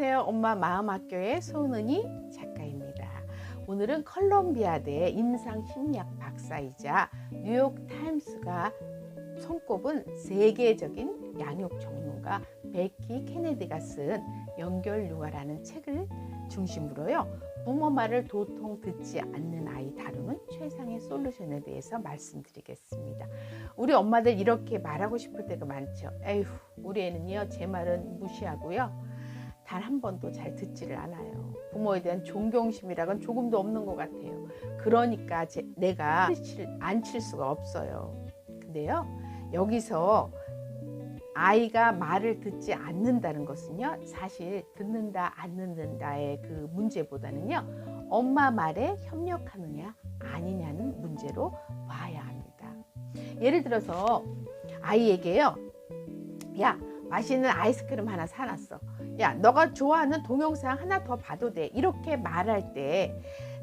안녕하세요. 엄마 마음학교의 손은희 작가입니다. 오늘은 컬럼비아대 임상 심리학 박사이자 뉴욕 타임스가 손꼽은 세계적인 양육 전문가 베키 케네디가 쓴 연결 육아라는 책을 중심으로요. 부모 말을 도통 듣지 않는 아이 다루는 최상의 솔루션에 대해서 말씀드리겠습니다. 우리 엄마들 이렇게 말하고 싶을 때가 많죠. 에휴, 우리 애는요, 제 말은 무시하고요. 단 한 번도 잘 듣지를 않아요. 부모에 대한 존경심이라곤 조금도 없는 것 같아요. 그러니까 제, 내가 안 칠 수가 없어요. 근데요, 여기서 아이가 말을 듣지 않는다는 것은요, 사실 듣는다, 안 듣는다의 그 문제보다는요, 엄마 말에 협력하느냐, 아니냐는 문제로 봐야 합니다. 예를 들어서 아이에게요, 야, 맛있는 아이스크림 하나 사놨어. 야, 너가 좋아하는 동영상 하나 더 봐도 돼. 이렇게 말할 때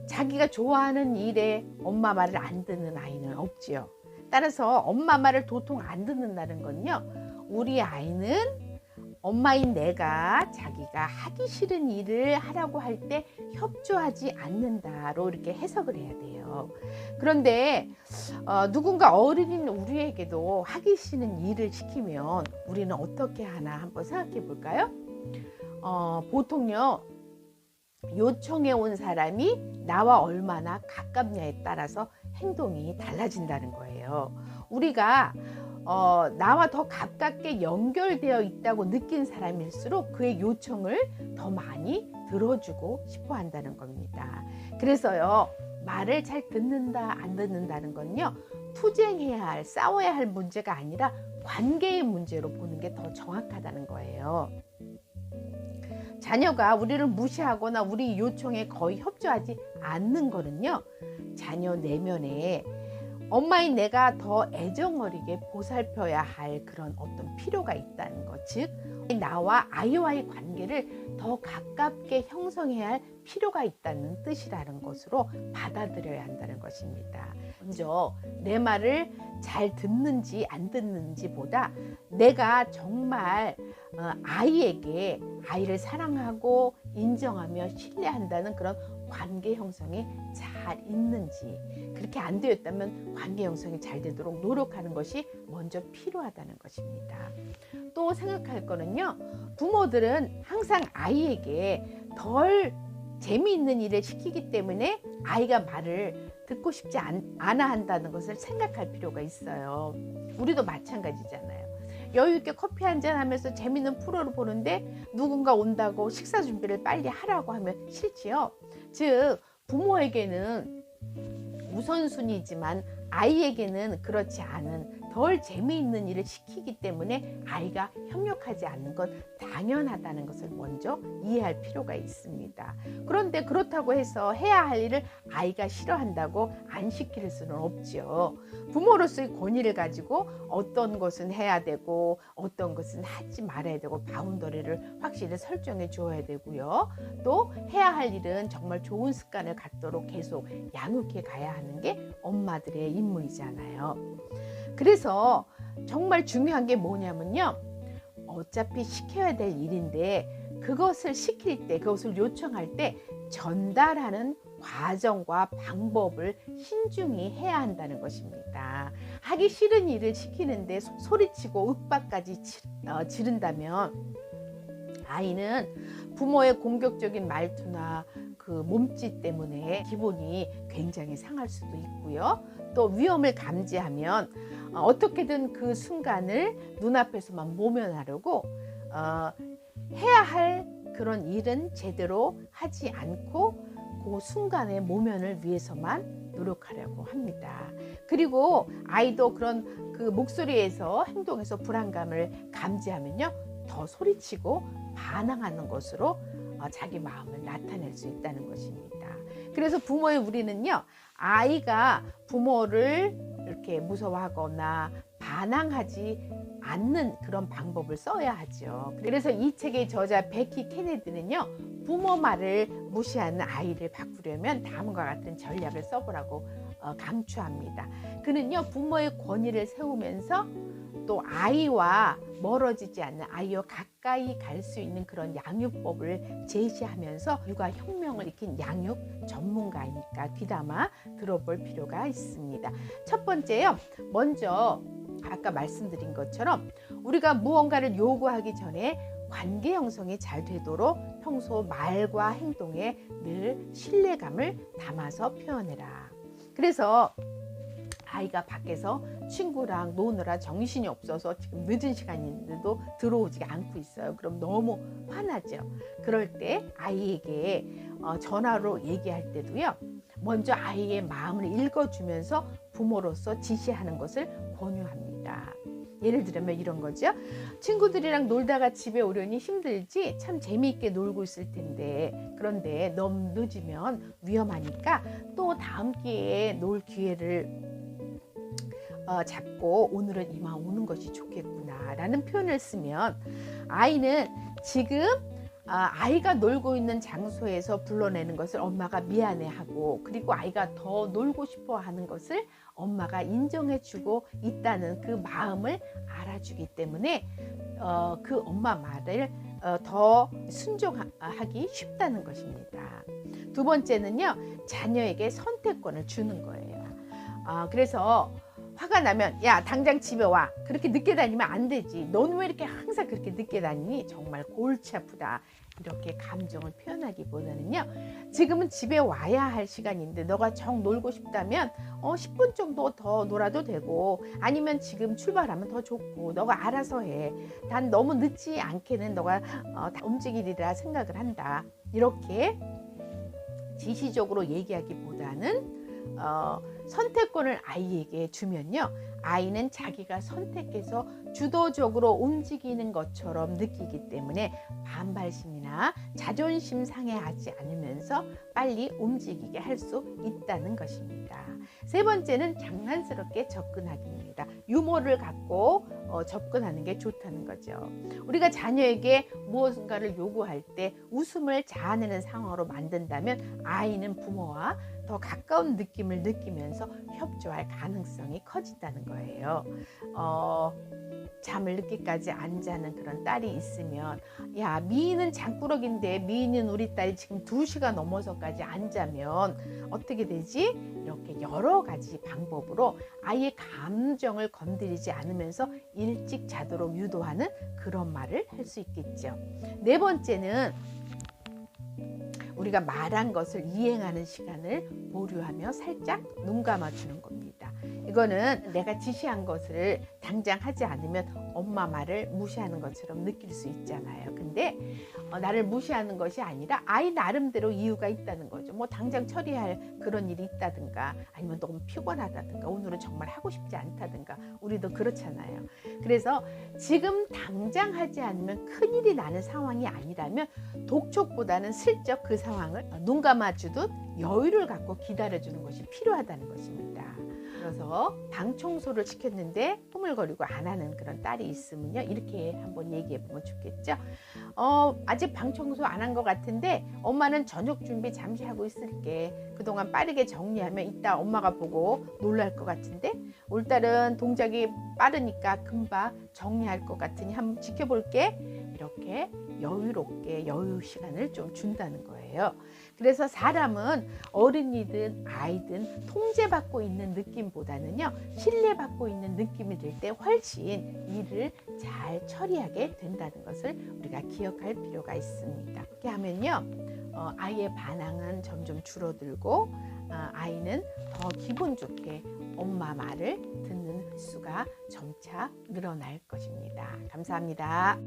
자기가 좋아하는 일에 엄마 말을 안 듣는 아이는 없지요. 따라서 엄마 말을 도통 안 듣는다는 건요. 우리 아이는 엄마인 내가 자기가 하기 싫은 일을 하라고 할 때 협조하지 않는다로 이렇게 해석을 해야 돼요. 그런데 어, 누군가 어른인 우리에게도 하기 싫은 일을 시키면 우리는 어떻게 하나 한번 생각해 볼까요? 어, 보통요 요청해 온 사람이 나와 얼마나 가깝냐에 따라서 행동이 달라진다는 거예요. 우리가 어, 나와 더 가깝게 연결되어 있다고 느낀 사람일수록 그의 요청을 더 많이 들어주고 싶어 한다는 겁니다. 그래서요, 말을 잘 듣는다, 안 듣는다는 건요, 투쟁해야 할, 싸워야 할 문제가 아니라 관계의 문제로 보는 게 더 정확하다는 거예요. 자녀가 우리를 무시하거나 우리 요청에 거의 협조하지 않는 거는요, 자녀 내면에 엄마인 내가 더 애정어리게 보살펴야 할 그런 어떤 필요가 있다는 것. 즉, 나와 아이와의 관계를 더 가깝게 형성해야 할 필요가 있다는 뜻이라는 것으로 받아들여야 한다는 것입니다. 먼저 내 말을 잘 듣는지 안 듣는지보다 내가 정말 어, 아이에게 아이를 사랑하고 인정하며 신뢰한다는 그런 관계 형성이 잘 있는지 그렇게 안 되었다면 관계 형성이 잘 되도록 노력하는 것이 먼저 필요하다는 것입니다. 또 생각할 거는요. 부모들은 항상 아이에게 덜 재미있는 일을 시키기 때문에 아이가 말을 듣고 싶지 않, 않아 한다는 것을 생각할 필요가 있어요. 우리도 마찬가지잖아요. 여유 있게 커피 한 잔 하면서 재밌는 프로를 보는데 누군가 온다고 식사 준비를 빨리 하라고 하면 싫지요. 즉 부모에게는 우선순위지만 아이에게는 그렇지 않은 덜 재미있는 일을 시키기 때문에 아이가 협력하지 않는 건 당연하다는 것을 먼저 이해할 필요가 있습니다. 그런데 그렇다고 해서 해야 할 일을 아이가 싫어한다고 안 시킬 수는 없죠. 부모로서의 권위를 가지고 어떤 것은 해야 되고 어떤 것은 하지 말아야 되고 바운더리를 확실히 설정해 주어야 되고요. 또 해야 할 일은 정말 좋은 습관을 갖도록 계속 양육해 가야 하는 게 엄마들의 임무이잖아요. 그래서 정말 중요한 게 뭐냐면요. 어차피 시켜야 될 일인데 그것을 시킬 때, 그것을 요청할 때 전달하는 과정과 방법을 신중히 해야 한다는 것입니다. 하기 싫은 일을 시키는데 소리치고 윽박까지 어, 지른다면 아이는 부모의 공격적인 말투나 그 몸짓 때문에 기분이 굉장히 상할 수도 있고요. 또 위험을 감지하면 어, 어떻게든 그 순간을 눈앞에서만 모면하려고 어, 해야 할 그런 일은 제대로 하지 않고 그 순간의 모면을 위해서만 노력하려고 합니다. 그리고 아이도 그런 그 목소리에서 행동에서 불안감을 감지하면요. 더 소리치고 반항하는 것으로 어, 자기 마음을 나타낼 수 있다는 것입니다. 그래서 부모의 우리는요, 아이가 부모를 이렇게 무서워하거나 반항하지 않는 그런 방법을 써야 하죠. 그래서 이 책의 저자 베키 케네디는요, 부모 말을 무시하는 아이를 바꾸려면 다음과 같은 전략을 써보라고 어, 강추합니다. 그는요, 부모의 권위를 세우면서 또 아이와 멀어지지 않는 아이와 가까이 갈 수 있는 그런 양육법을 제시하면서 육아 혁명을 일으킨 양육 전문가이니까 귀담아 들어볼 필요가 있습니다. 첫 번째요. 먼저 아까 말씀드린 것처럼 우리가 무언가를 요구하기 전에 관계 형성이 잘 되도록 평소 말과 행동에 늘 신뢰감을 담아서 표현해라. 그래서 아이가 밖에서 친구랑 노느라 정신이 없어서 지금 늦은 시간인데도 들어오지 않고 있어요. 그럼 너무 화나죠. 그럴 때 아이에게 어, 전화로 얘기할 때도요. 먼저 아이의 마음을 읽어주면서 부모로서 지시하는 것을 권유합니다. 예를 들면 이런 거죠. 친구들이랑 놀다가 집에 오려니 힘들지 참 재미있게 놀고 있을 텐데 그런데 너무 늦으면 위험하니까 또 다음 기회에 놀 기회를 어, 잡고 오늘은 이만 오는 것이 좋겠구나 라는 표현을 쓰면 아이는 지금 아, 아이가 놀고 있는 장소에서 불러내는 것을 엄마가 미안해하고 그리고 아이가 더 놀고 싶어 하는 것을 엄마가 인정해주고 있다는 그 마음을 알아주기 때문에 어, 그 엄마 말을 어, 더 순종하기 쉽다는 것입니다. 두 번째는요, 자녀에게 선택권을 주는 거예요. 아, 그래서 화가 나면 야 당장 집에 와. 그렇게 늦게 다니면 안 되지 너는 왜 이렇게 항상 그렇게 늦게 다니니? 정말 골치 아프다. 이렇게 감정을 표현하기보다는요 지금은 집에 와야 할 시간인데 너가 정 놀고 싶다면 어 10분 정도 더 놀아도 되고 아니면 지금 출발하면 더 좋고 너가 알아서 해 단 너무 늦지 않게는 너가 어, 다 움직이리라 생각을 한다. 이렇게 지시적으로 얘기하기보다는 어, 선택권을 아이에게 주면요. 아이는 자기가 선택해서 주도적으로 움직이는 것처럼 느끼기 때문에 반발심이나 자존심 상해하지 않으면서 빨리 움직이게 할 수 있다는 것입니다. 세 번째는 장난스럽게 접근하기입니다. 유머를 갖고 어, 접근하는 게 좋다는 거죠. 우리가 자녀에게 무엇인가를 요구할 때 웃음을 자아내는 상황으로 만든다면 아이는 부모와 더 가까운 느낌을 느끼면서 협조할 가능성이 커진다는 거예요. 어, 잠을 늦게까지 안 자는 그런 딸이 있으면 야 미인은 장꾸러기인데 미인은 우리 딸이 지금 2시가 넘어서까지 안 자면 어떻게 되지? 이렇게 여러 가지 방법으로 아이의 감정을 건드리지 않으면서 일찍 자도록 유도하는 그런 말을 할 수 있겠죠. 네 번째는 우리가 말한 것을 이행하는 시간을 보류하며 살짝 눈 감아주는 겁니다. 이거는 내가 지시한 것을 당장 하지 않으면 엄마 말을 무시하는 것처럼 느낄 수 있잖아요. 근데 어, 나를 무시하는 것이 아니라 아이 나름대로 이유가 있다는 거죠. 뭐 당장 처리할 그런 일이 있다든가 아니면 너무 피곤하다든가 오늘은 정말 하고 싶지 않다든가 우리도 그렇잖아요. 그래서 지금 당장 하지 않으면 큰일이 나는 상황이 아니라면 독촉보다는 슬쩍 그 상황을 눈 감아주듯 여유를 갖고 기다려주는 것이 필요하다는 것입니다. 그래서 방 청소를 시켰는데 꾸물거리고 안 하는 그런 딸이 있으면요 이렇게 한번 얘기해 보면 좋겠죠. 어, 아직 방 청소 안 한 것 같은데 엄마는 저녁 준비 잠시 하고 있을게. 그동안 빠르게 정리하면 이따 엄마가 보고 놀랄 것 같은데 올 딸은 동작이 빠르니까 금방 정리할 것 같으니 한번 지켜볼게. 이렇게 여유롭게 여유 시간을 좀 준다는 거예요. 그래서 사람은 어른이든 아이든 통제받고 있는 느낌보다는요, 신뢰받고 있는 느낌이 들 때 훨씬 일을 잘 처리하게 된다는 것을 우리가 기억할 필요가 있습니다. 이렇게 하면요, 어, 아이의 반항은 점점 줄어들고, 어, 아이는 더 기분 좋게 엄마 말을 듣는 횟수가 점차 늘어날 것입니다. 감사합니다.